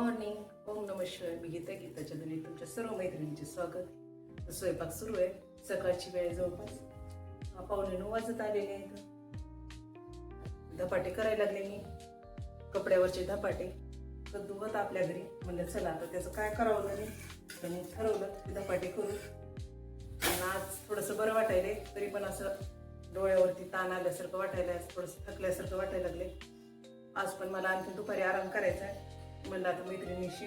Morning ओम नम शिवाय. मी गीता गीताच्या घरी तुमच्या सर्व मैत्रिणींचे स्वागत. स्वयंपाक सुरू आहे. सकाळची वेळ जवळपास. पावणे नऊ वाजत आलेले आहेत. धपाटे करायला लागले मी. कपड्यावरचे धपाटे. तर दुखत आपल्या घरी. म्हणलं चला आता त्याचं काय करावं घरी? तर मग ठरवलं की धपाटे करू. आणि आज थोडंसं बरं वाटायले तरी पण असं डोळ्यावरती ताण आल्यासारखं वाटायला थोडंसं थकल्यासारखं वाटायला लागले आज पण मला आणखी दुपारी आराम करायचा आहे. म्हणलं आता मैत्रिणीशी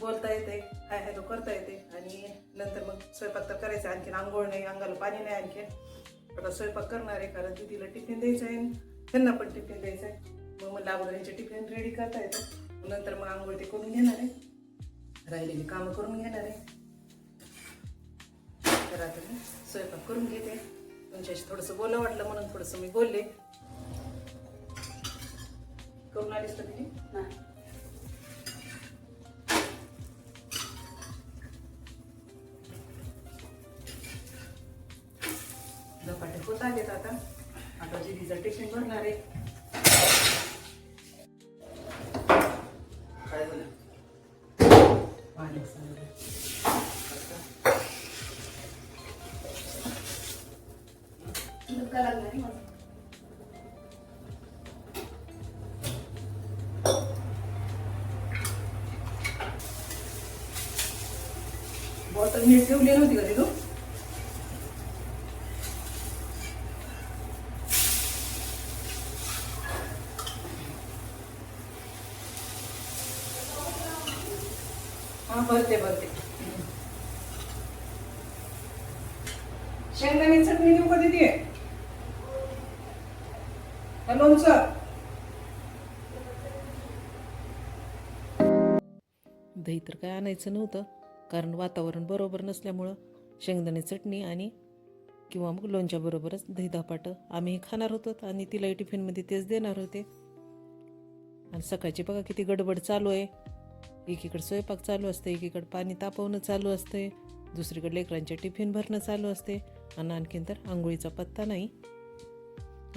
बोलता येते हाय हॅलो करता येते. आणि नंतर मग स्वयंपाक तर करायचा आणखीन आंघोळ नाही अंगाला पाणी नाही आणखीन. आता स्वयंपाक करणार आहे कारण दीदीला टिफिन द्यायचं आहे त्यांना पण टिफिन द्यायचं आहे. मग मला अगोदर यांचे टिफिन रेडी करता येतं नंतर मग आंघोळ ते करून घेणार आहे. राहिलेली कामं करून घेणार आहे. तर आता मी स्वयंपाक करून घेते. तुमच्याशी थोडंसं बोला वाटलं म्हणून थोडंसं मी बोलले. करून आलीस तर तिने धपाटे होत आता आता जिरीचा टिफिन भरणार आहे काय झालं पाणी सांगते. धक्का लागला रे मला. बॉटल नीट ठेवली नव्हती का ती भरते भरते शेंगदाणी चटणी देऊ का दिदी? लोणचं दही तर काय आणायचं नव्हतं कारण वातावरण बरोबर नसल्यामुळं शेंगदाणे चटणी आणि किंवा मग लोणच्याबरोबरच दही धापाटं आम्ही खाणार होतो आणि तिलाही टिफिनमध्ये तेच देणार होते. आणि सकाळची बघा किती गडबड चालू आहे. एकीकडे स्वयंपाक चालू असते एकीकडे पाणी तापवणं चालू असते दुसरीकडे लेकरांचे टिफिन भरणं चालू असते आणि आणखीन तर आंघोळीचा पत्ता नाही.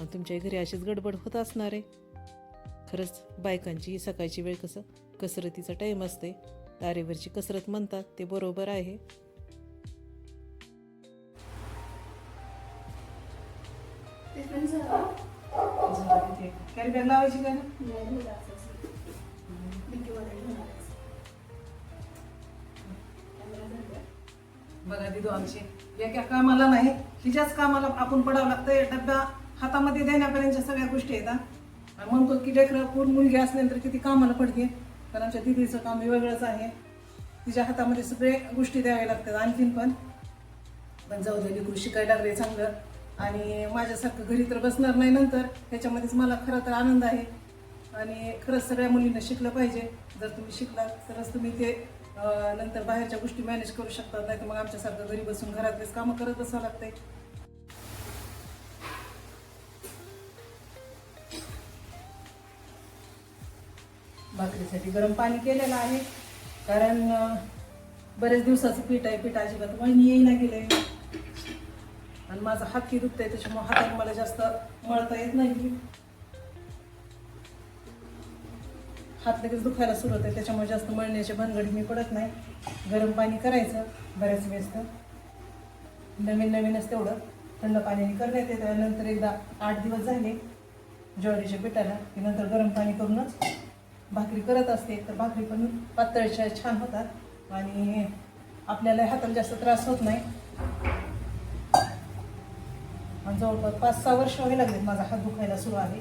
आणि तुमच्या घरी अशीच गडबड होत असणार आहे. खरंच बायकांची सकाळची वेळ कसं कसरतीचा टाईम असते. तारेवरची कसरत म्हणतात ते बरोबर आहे. लावायची का? बघा दिदो आमची एका कामाला नाही हिच्याच कामाला आपण पडावं लागतंय डब्या हातामध्ये देण्यापर्यंतच्या सगळ्या गोष्टी आहेत आणि म्हणतो की लेकरं पूर्ण मुलगी असल्यानंतर किती कामाला पडते. कारण आमच्या दिदीचं काम हे वेगळंच आहे. तिच्या हातामध्ये सगळे गोष्टी द्याव्या लागतात आणखीन पण. पण जाऊ दे लेकरू शिकायला लागले चांगलं. आणि माझ्यासारखं घरी तर बसणार नाही नंतर. त्याच्यामध्येच मला खरं तर आनंद आहे. आणि खरंच सगळ्या मुलींना शिकलं पाहिजे. जर तुम्ही शिकलात तरच तुम्ही ते नंतर बाहेरच्या गोष्टी मॅनेज करू शकतात नाही तर मग आमच्यासारखं घरी बसून घरातलेच कामं करत बसावं लागतंय. भाकरीसाठी गरम पाणी केलेलं आहे कारण बरेच दिवसाचं पीठ आहे पीठ अजिबात वळणी येईना गेले आणि माझा हात की दुखतंय त्याच्यामुळे हाताने मला जास्त मळता येत नाही. हात लगेच दुखायला सुरू होते. त्याच्यामुळे जास्त मळण्याचे भानगडी मी पडत नाही. गरम पाणी करायचं बऱ्याच वेळेस तर. नवीन नवीनच तेवढं. थंड पाण्याने करण्यात येतं. नंतर एकदा आठ दिवस झाले ज्वारीच्या पिठाला. की नंतर गरम पाणी करूनच भाकरी करत असते. तर भाकरी पण पातळच्या छान होतात. आणि आपल्याला हाताला जास्त त्रास होत नाही. आणि जवळपास पाच सहा वर्ष व्हायला लागले माझा हात दुखायला सुरू आहे.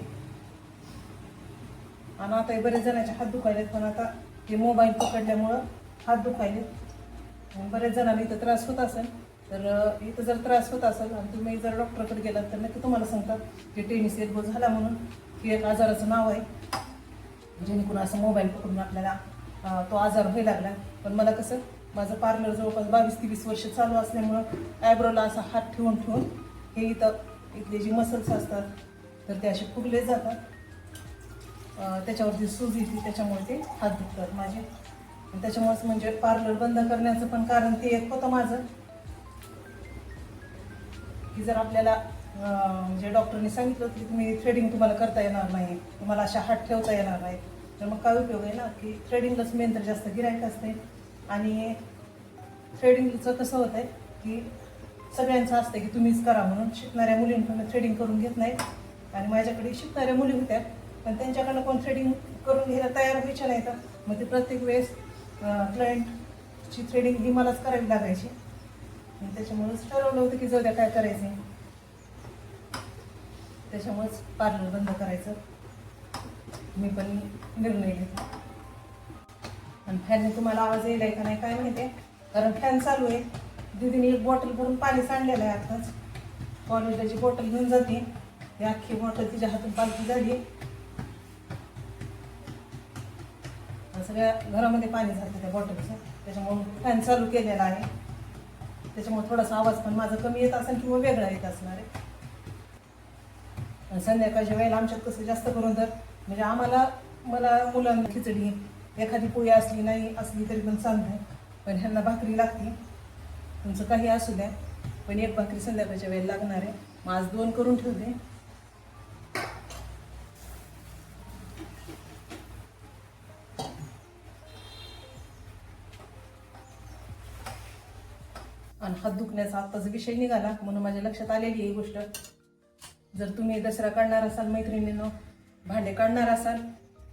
आणि आता हे बरेच जणांचे हात दुखायलेत पण आता हे मोबाईल पकडल्यामुळं हात दुखायलेत. बऱ्याच जणांना इथं त्रास होत असेल तर इथं जर त्रास होत असेल आणि तुम्ही जर डॉक्टरकडे गेलात तर नक्की तुम्हाला सांगतात की टेनिस एल्बो झाला म्हणून की एक आजाराचं नाव आहे. जेणेकरून असं मोबाईल पकडून आपल्याला तो आजार व्हायला लागला. पण मला कसं माझं पार्लर जवळपास बावीस तेवीस वर्ष चालू असल्यामुळं ॲब्रोला असा हात ठेवून ठेवून हे इथं इथले जे मसल्स असतात तर ते असे फुगले जातात. त्याच्यावरती सूज येते त्याच्यामुळे ते हात दुखतात माझे. त्याच्यामुळेच म्हणजे पार्लर बंद करण्याचं पण कारण ते एक होतं माझं. की जर आपल्याला म्हणजे डॉक्टरने सांगितलं की तुम्ही थ्रेडिंग तुम्हाला करता येणार नाही तुम्हाला अशा हात ठेवता येणार नाही तर मग काय उपयोग आहे ना की थ्रेडिंगलाच मेन तर जास्त गिरायक असते. आणि थ्रेडिंगचं कसं होत आहे की सगळ्यांचं असतं की तुम्हीच करा म्हणून. शिकणाऱ्या मुलींकडून थ्रेडिंग करून घेत नाहीत. आणि माझ्याकडे शिकणाऱ्या मुली होत्या. पण त्यांच्याकडनं कोण थ्रेडिंग करून घ्यायला तयार व्हायच्या नाही तर मग ते प्रत्येक वेळेस क्लायंटची थ्रेडिंग ही मलाच करावी लागायची. आणि त्याच्यामुळेच ठरवलं होतं की जाऊ द्या काय करायचं आहे. त्याच्यामुळेच पार्लर बंद करायचं. मी पण निर्णय घेतला. आणि फॅनने तुम्हाला आवाज येईल का नाही काय माहिती आहे. कारण फॅन चालू आहे. दिदीने एक बॉटल भरून पाणी सांडलेलं आहे आताच. कॉलेजला जी बॉटल घेऊन जाते. ती अख्खी बॉटल तिच्या हातून पालखी झाली. सगळ्या घरामध्ये पाणी जातं त्या बॉटलचं. त्याच्यामुळं फॅन चालू केलेला आहे. त्याच्यामुळे थोडासा आवाज पण माझा कमी येत असेल किंवा वेगळा येत असणार आहे. संध्याकाळच्या वेळेला आमच्यात कसं जास्त करून तर म्हणजे आम्हाला मला मुलांना खिचडी एखादी पोळी असली नाही असली तरी पण आहे पण ह्यांना भाकरी लागते. तुमचं काही असू द्या. पण एक भाकरी संध्याकाळच्या वेळेला लागणार आहे. मग आज दोन करून ठेवते. आणि हात दुखण्याचा आत्ताचा विषय निघाला म्हणून माझ्या लक्षात आलेली आहे ही गोष्ट. जर तुम्ही दसरा काढणार असाल मैत्रिणीनं भांडे काढणार असाल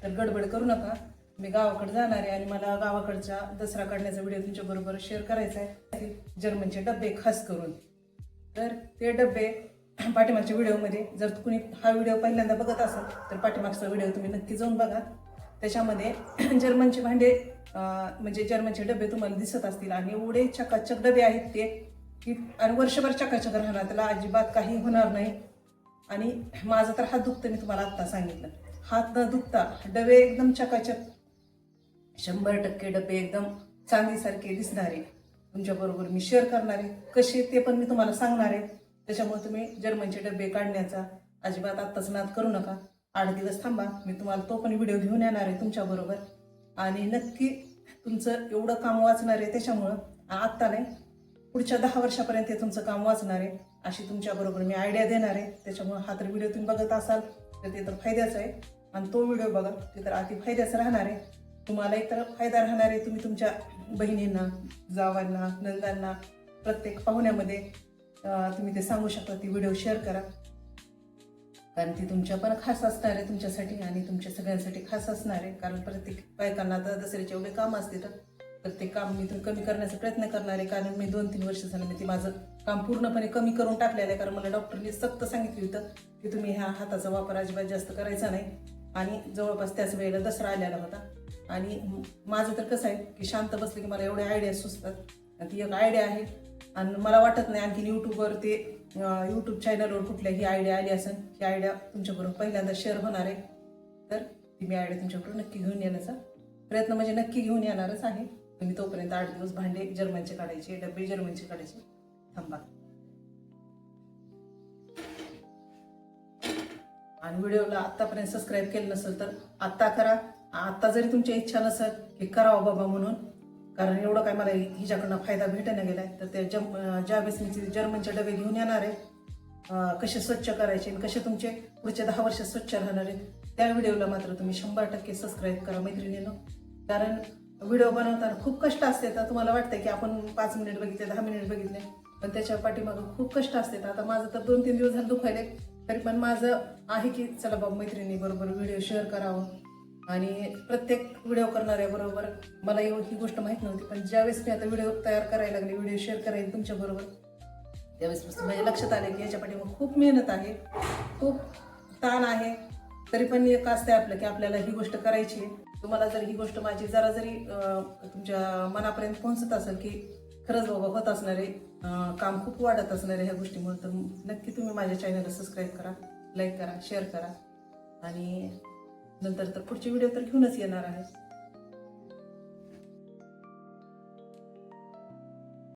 तर गडबड करू नका. मी गावाकडे जाणार आहे आणि मला गावाकडच्या दसरा काढण्याचा व्हिडिओ तुमच्याबरोबर शेअर करायचा आहे. जर्मनचे डबे खास करून. तर ते डबे पाठीमागच्या व्हिडिओमध्ये जर कुणी हा व्हिडिओ पहिल्यांदा बघत असाल तर पाठीमागचा व्हिडिओ तुम्ही नक्की जाऊन बघा. त्याच्यामध्ये जर्मनचे भांडे म्हणजे जर्मनचे डबे तुम्हाला दिसत असतील. आणि एवढे चकाचक डबे आहेत ते की आणि वर्षभर चकाचक राहणार. त्याला अजिबात काही होणार नाही. आणि माझा तर हात दुखतं मी तुम्हाला आत्ता सांगितलं. हात न दुखता डबे एकदम चकाचक. शंभर टक्के डबे एकदम चांदीसारखे दिसणारे. तुमच्याबरोबर मी शेअर करणार. आहे कसे ते पण मी तुम्हाला सांगणार. आहे त्याच्यामुळे तुम्ही जर्मनचे डबे काढण्याचा अजिबात आत्ताच नाद करू नका. आठ दिवस थांबा मी तुम्हाला तो पण व्हिडिओ घेऊन येणार आहे तुमच्याबरोबर आणि नक्की तुमचं एवढं काम वाचणार आहे त्याच्यामुळं आत्ता नाही पुढच्या दहा वर्षापर्यंत हे तुमचं काम वाचणार आहे. अशी तुमच्याबरोबर मी आयडिया देणार आहे. त्याच्यामुळं हा तर व्हिडिओ तुम्ही बघत असाल तर ते तर फायद्याचं आहे. आणि तो व्हिडिओ बघा ते तर अति फायद्याचं राहणार आहे. तुम्हाला एक तर फायदा राहणार आहे तुम्ही तुमच्या बहिणींना जावांना नंदांना प्रत्येक पाहुण्यामध्ये तुम्ही ते सांगू शकता ती व्हिडिओ शेअर करा. कारण ती तुमच्या पण खास असणार आहे तुमच्यासाठी आणि तुमच्या सगळ्यांसाठी खास असणार आहे. कारण प्रत्येक बायकांना आता दसऱ्याचे एवढे काम असते तर प्रत्येक काम मी तुम्ही कमी करण्याचा प्रयत्न करणार आहे. कारण मी दोन तीन वर्ष झालं मी ते माझं काम पूर्णपणे कमी करून टाकलेलं आहे. कारण मला डॉक्टरने सक्त सांगितलं होतं की तुम्ही ह्या हाताचा वापर अजिबात जास्त करायचा नाही. आणि जवळपास त्याच वेळेला दसरा आलेला होता. आणि माझं तर कसं आहे की शांत बसलं की मला एवढ्या आयडिया सुचतात. ती एक आयडिया आहे. आणि मला वाटत नाही आणखी यूट्यूबवर ते यूट्यूब चॅनलवर कुठल्याही आयडिया आली असेल ही आयडिया तुमच्याबरोबर पहिल्यांदा शेअर होणार आहे. तर ती मी आयडिया तुमच्याकडून नक्की घेऊन येण्याचा प्रयत्न म्हणजे नक्की घेऊन येणारच आहे. तुम्ही तोपर्यंत आठ दिवस भांडे जर्मनचे काढायचे डबे जर्मनचे काढायचे. थांबा. आणि व्हिडिओला आत्तापर्यंत सबस्क्राईब केलं नसेल तर आत्ता करा. आत्ता जरी तुमची इच्छा नसेल की करावं बाबा म्हणून कारण एवढं काय मला हिच्याकडनं फायदा भेटायला गेलाय. तर त्या जम ज्यावेळेस मी जर्मनचे डबे घेऊन येणार आहे कसे स्वच्छ करायचे आणि कसे तुमचे पुढचे दहा वर्ष स्वच्छ राहणार आहेत त्या व्हिडिओला मात्र तुम्ही शंभर टक्के सबस्क्राईब करा मैत्रिणीनं. कारण व्हिडिओ बनवताना खूप कष्ट असते. तर तुम्हाला वाटतं की आपण पाच मिनिट बघितले दहा मिनिट बघितले पण त्याच्या पाठीमागं खूप कष्ट असते. आता माझं तर दोन तीन दिवस झालं दुखायले तरी पण माझं आहे की चला बाबा मैत्रिणी बरोबर व्हिडिओ शेअर करावं. आणि प्रत्येक व्हिडिओ करणाऱ्या बरोबर मला एवढी ही गोष्ट माहीत नव्हती पण ज्यावेळेस मी आता व्हिडिओ तयार करायला लागले व्हिडिओ शेअर करायला तुमच्याबरोबर त्यावेळेस माझ्या लक्षात आले की याच्यापाठी मग खूप मेहनत आहे खूप ताण आहे. तरी पण एक असते आपलं की आपल्याला ही गोष्ट करायची आहे. तुम्हाला जर ही गोष्ट माझी जरा जरी तुमच्या मनापर्यंत पोहोचत असेल की खरंच बाबा होत असणारे काम खूप वाढत असणारे ह्या गोष्टीमुळे तर नक्की तुम्ही माझ्या चॅनलला सबस्क्राईब करा लाईक करा शेअर करा. आणि नंतर तर पुढचे व्हिडिओ तर घेऊनच येणार आहे.